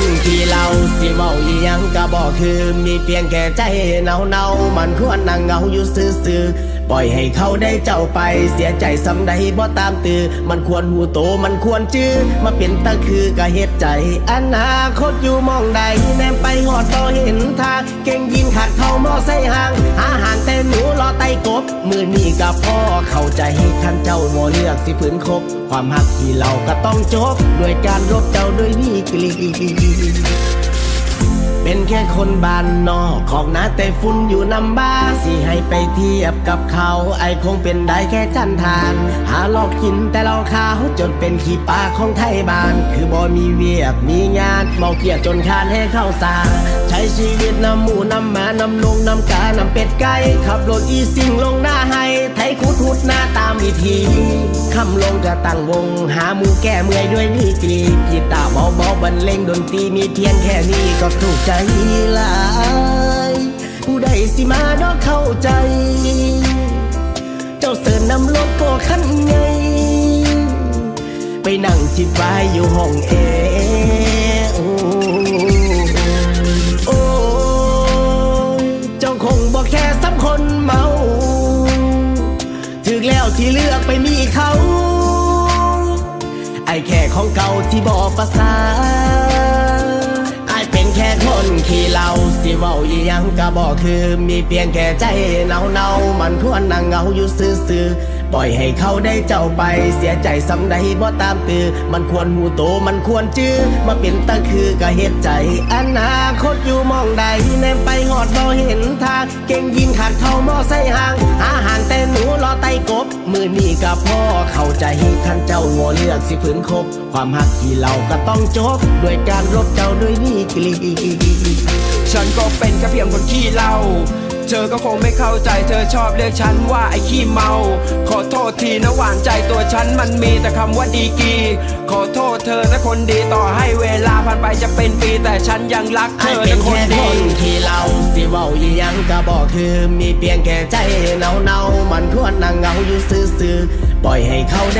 นที่เราสิเมาอียังก็บอกคือมีเพียงแค่ใจเนาเนามันควรนั่งเงาอยู่ซื่อๆปล่อยให้เขาได้เจ้าไปเสียใจสำใดบ่ตามตือ มันควรหูโตมันควรจื้อมาเป็นตะคือก็เฮ็ดใจอนาคตอยู่มองใดแนมไปหอดต่อเห็นทางเก่งย นขาดเข้ามอใส่ห่างอาหารแต่หนูรอไต่กบ มือนี่กับพ่อเข้าใจท่านเจ้ามอเลือกสิฝืนคบ ความหักที่เราก็ต้องจบ ด้วยการรบเจ้าด้วยนี่กลี เป็นแค่คนบ้านนอก ของนาแต่ฝุ่นอยู่นำบ้าสิให้ไปเทียบกับเขา ไอคงเป็นได้แค่จันทาน หาลอกกินแต่เราขาวจนเป็นขี้ปลาของไทยบ้าน คือบ่มีเวียกมีงานเมาเกียจจนคานให้เข้าสาใช้ชีวิตนำหมูนำหมานำนงนำกานำเป็ดไก่ขับรถอีสิ่งลงหน้าให้ไทยคุดหุดหน้าตามวิธีคำลงจะตั้งวง หาหมูแก้เมื่อยด้วยมีกรีกีตาร์เบาๆบรรเลงดนตรีมีเพียงแค่นี้ก็ถูกใจหลาย ผู้ใดสิมาดอกเข้าใจ เจ้าเสิร์นนำรถโกคันไง ไปนั่งจิบไฟอยู่ห้องเอโอ้โอ้ยเจ้าคงบอกแค่สำคนเมา ถึกแล้วที่เลือกไปมีเขา ไอแค่ของเก่าที่บอกภาษา ว้าอีหยังก็บอกคือ มีเพียงแค่ใจเนาเนามันควรนั่งเหงาอยู่ซื่อๆปล่อยให้เขาได้เจ้าไปเสียใจสำใดบ่ตามตือ มันควรหูโตมันควรจื้อมาเป็นตะคือก็เฮ็ดใจอนาคตอยู่มองใดแนมไปหอดบ่เห็นทางเก่งยินขาดเข้ามอใส่ห่างหาห่างแต่หนูรอไต่กบ มือนี่กับพ่อเข้าใจท่านเจ้างัวเลือกสิฝืนคบ ความหักที่เราก็ต้องจบ ด้วยการรบเจ้าด้วยวิกฤต ฉันก็เป็นแค่เพียงคนขี้เล้าเธอก็คงไม่เข้าใจเธอชอบเรียกฉันว่าไอ้ขี้เมา ขอโทษทีนะหวานใจตัวฉันมันมีแต่คำว่าดีกี ขอโทษเธอนะคนดีต่อให้เวลาผ่านไปจะเป็นปีแต่ฉันยังรักเธไอ้เป็นะคนดีทีเราสิเว้าอียังก็บอกคือมีเพียงแค่ใจเนาเนามันควรนั่งเงาอยู่ซื่อๆปล่อยให้เขาได้